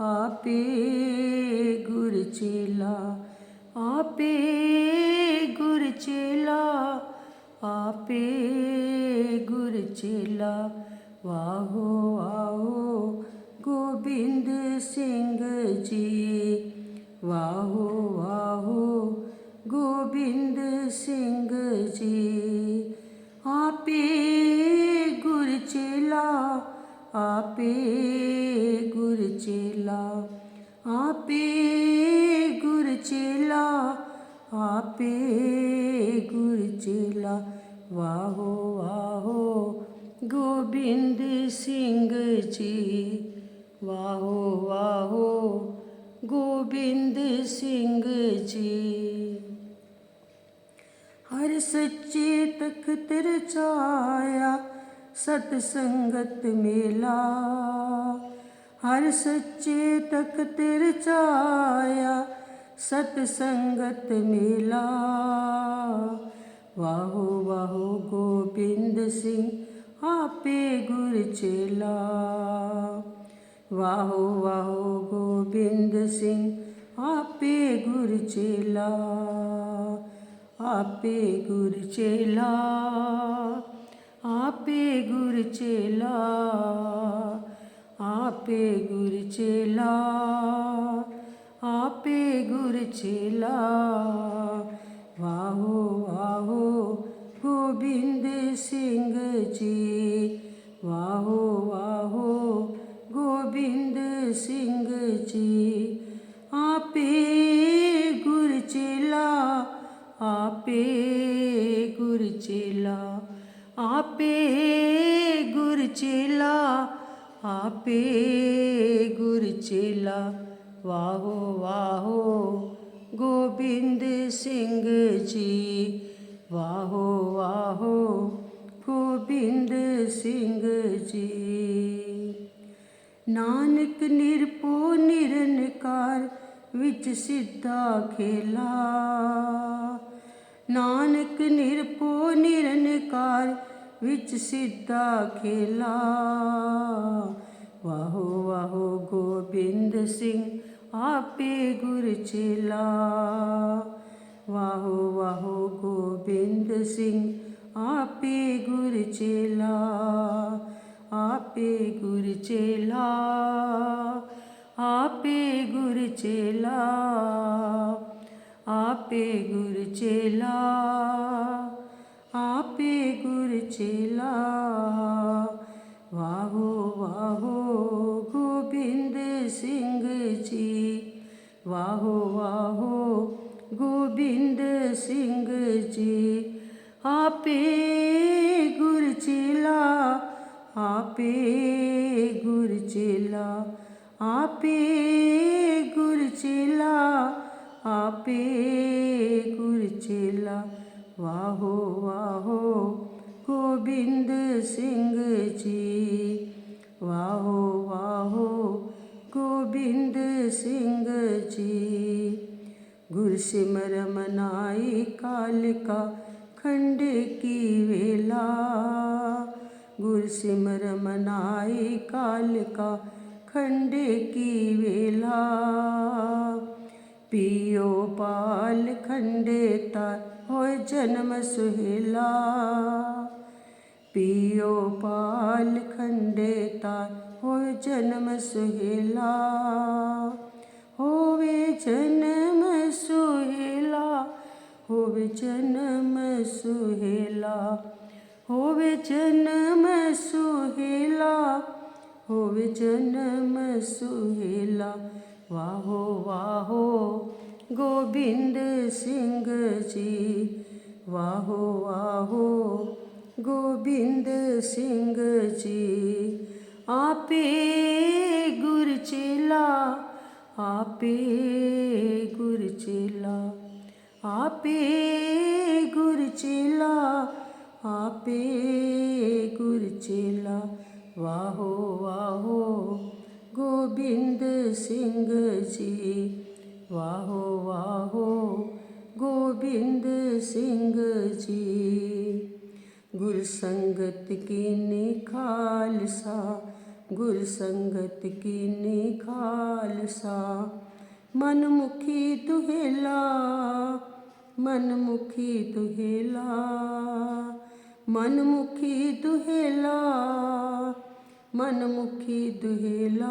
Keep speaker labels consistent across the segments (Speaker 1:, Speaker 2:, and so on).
Speaker 1: ਆਪੇ ਗੁਰ ਚੇਲਾ, ਆਪੇ ਗੁਰ ਚੇਲਾ, ਆਪੇ ਗੁਰ ਚੇਲਾ। ਵਾਹੋ ਆਹੋ ਗੋਬਿੰਦ ਸਿੰਘ ਜੀ, ਵਾਹੋ ਵਾਹੋ, ਗੋਬਿੰਦ ਸਿੰਘ ਜੀ। ਆਪੇ ਗੁਰ ਚੇਲਾ, ਆਪੇ ਗੁਰ ਚੇਲਾ ਆਪੇ ਗੁਰ ਚੇਲਾ ਆਪੇ ਗੁਰ ਚੇਲਾ ਵਾਹੋ ਵਾਹੋ, ਗੋਬਿੰਦ ਸਿੰਘ ਜੀ। ਵਾਹੋ ਵਾਹੋ, ਗੋਬਿੰਦ ਸਿੰਘ ਜੀ। ਹਰ ਸੱਚੇ ਤਖਤ ਰਚਾਇਆ, ਸਤ ਸੰਗਤ ਮੇਲਾ। ਹਰ ਸੱਚੇ ਤਖਤ ਰਚਾਇਆ ਸਤ ਸੰਗਤ ਮੇਲਾ। ਵਾਹੋ ਵਾਹੋ ਗੋਬਿੰਦ ਸਿੰਘ, ਆਪੇ ਗੁਰ ਚੇਲਾ। ਵਾਹੋ ਵਾਹੋ ਗੋਬਿੰਦ ਸਿੰਘ, ਆਪੇ ਗੁਰ ਚੇਲਾ। ਆਪੇ ਗੁਰ ਚੇਲਾ, ਆਪੇ ਗੁਰ ਚੇਲਾ। ਆਪੇ ਗੁਰ ਚੇਲਾ, ਆਪੇ ਗੁਰ ਚੇਲਾ। ਵਾਹੋ ਵਾਹੋ, ਗੋਬਿੰਦ ਸਿੰਘ ਜੀ। ਵਾਹੋ ਵਾਹੋ, ਗੋਬਿੰਦ ਸਿੰਘ ਜੀ। ਆਪੇ ਗੁਰ ਚੇਲਾ, ਆਪੇ ਗੁਰ ਚੇਲਾ। ਆਪੇ ਆਪੇ ਗੁਰ ਚੇਲਾ। ਵਾਹੋ ਵਾਹੋ, ਗੋਬਿੰਦ ਸਿੰਘ ਜੀ। ਵਾਹੋ ਵਾਹੋ, ਗੋਬਿੰਦ ਸਿੰਘ ਜੀ। ਨਾਨਕ ਨਿਰਪੋ ਨਿਰਨਕਾਰ ਵਿੱਚ ਸਿੱਧਾ ਖੇਲਾ। ਨਾਨਕ ਨਿਰਪੋ ਨਿਰਨਕਾਰ ਵਿੱਚ ਸਿੱਧਾ ਖੇਲਾ। ਵਾਹੋ ਵਾਹੋ, ਗੋਬਿੰਦ ਸਿੰਘ, ਆਪੇ ਗੁਰ ਚੇਲਾ ਵਾਹੋ ਵਾਹੋ, ਗੋਬਿੰਦ ਸਿੰਘ, ਆਪੇ ਗੁਰ ਚੇਲਾ ਆਪੇ ਗੁਰ ਚੇਲਾ ਆਪੇ ਗੁਰ ਚੇਲਾ ਆਪੇ ਗੁਰ ਚੇਲਾ ਆਪੇ ਗੁਰ ਚੇਲਾ। ਵਾਹੋ ਵਾਹੋ, ਗੋਬਿੰਦ ਸਿੰਘ ਜੀ। ਵਾਹੋ ਵਾਹੋ, ਗੋਬਿੰਦ ਸਿੰਘ ਜੀ। ਆਪੇ ਗੁਰ ਚੇਲਾ, ਆਪੇ ਗੁਰ ਚੇਲਾ। ਆਪੇ ਗੁਰ ਚੇਲਾ, ਆਪੇ ਗੁਰ ਚੇਲਾ। ਵਾਹੋ ਵਾਹੋ ਗੋਬਿੰਦ ਸਿੰਘ ਜੀ ਵਾਹੋ ਵਾਹੋ ਗੋਬਿੰਦ ਸਿੰਘ ਜੀ ਗੁਰ ਸਿਮਰ ਮਨਾਈ ਕਾਲਿਕਾ ਖੰਡ ਕੀ ਵੇਲਾ ਗੁਰ ਸਿਮਰ ਮਨਾਈ ਕਾਲਿਕਾ ਖੰਡ ਕੀ ਵੇਲਾ ਪੀਓ ਪਾਲ ਖੰਡੇ ਤਾਰ जन्म सुहेला। पियो पाल खंडे तार हो जन्म सुहेला। होवे जन्म सुहेला, होवे जन्म सुहेला। होवे जन्म सुहेला, होवे जन्म सुहेला। वाहो वाहो ਗੋਬਿੰਦ ਸਿੰਘ ਜੀ। ਵਾਹੋ ਵਾਹੋ, ਗੋਬਿੰਦ ਸਿੰਘ ਜੀ। ਆਪੇ ਗੁਰ ਚੇਲਾ, ਆਪੇ ਗੁਰ ਚੇਲਾ, ਆਪੇ ਗੁਰ ਚੇਲਾ, ਆਪੇ ਗੁਰ ਚੇਲਾ। ਵਾਹੋ ਵਾਹੋ, ਗੋਬਿੰਦ ਸਿੰਘ ਜੀ। ਵਾਹੋ ਵਾਹੋ ਗੋਬਿੰਦ ਸਿੰਘ ਜੀ ਗੁਰ ਸੰਗਤ ਕੀਨੀ ਖਾਲਸਾ ਗੁਰ ਸੰਗਤ ਕੀਨੀ ਖਾਲਸਾ ਮਨ ਮੁਖੀ ਦੁਹੇਲਾ ਮਨ ਮੁਖੀ ਦੁਹੇਲਾ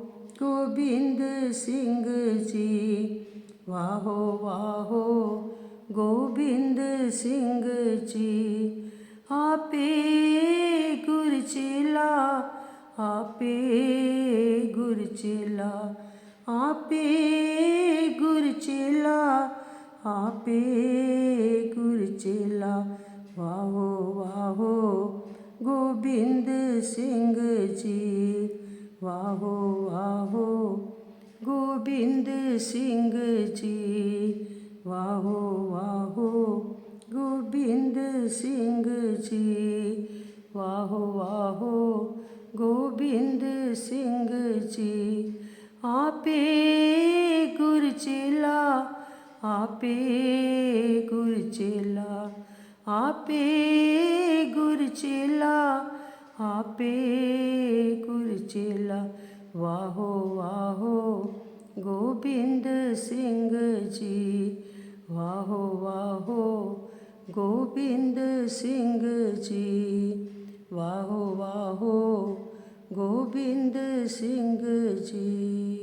Speaker 1: ਗੋਬਿੰਦ ਸਿੰਘ ਜੀ। ਵਾਹੋ ਵਾਹੋ, ਗੋਬਿੰਦ ਸਿੰਘ ਜੀ। ਆਪੇ ਗੁਰ ਚੇਲਾ ਆਪੇ ਗੁਰ ਚੇਲਾ ਆਪੇ ਗੁਰ ਚੇਲਾ ਆਪੇ ਗੁਰ ਚੇਲਾ ਵਾਹੋ ਵਾਹੋ, ਗੋਬਿੰਦ ਸਿੰਘ ਜੀ। ਵਾਹੋ ਵਾਹੋ, ਗੋਬਿੰਦ ਸਿੰਘ ਜੀ। ਵਾਹੋ ਵਾਹੋ, ਗੋਬਿੰਦ ਸਿੰਘ ਜੀ। ਵਾਹੋ ਵਾਹੋ, ਗੋਬਿੰਦ ਸਿੰਘ ਜੀ। ਆਪੇ ਗੁਰ ਚੇਲਾ ਆਪੇ ਗੁਰ ਚੇਲਾ ਆਪੇ ਗੁਰ ਚੇਲਾ ਆਪੇ ਗੁਰ ਚੇਲਾ ਵਾਹੋ ਵਾਹੋ, ਗੋਬਿੰਦ ਸਿੰਘ ਜੀ। ਵਾਹੋ ਵਾਹੋ, ਗੋਬਿੰਦ ਸਿੰਘ ਜੀ। ਵਾਹੋ ਵਾਹੋ, ਗੋਬਿੰਦ ਸਿੰਘ ਜੀ।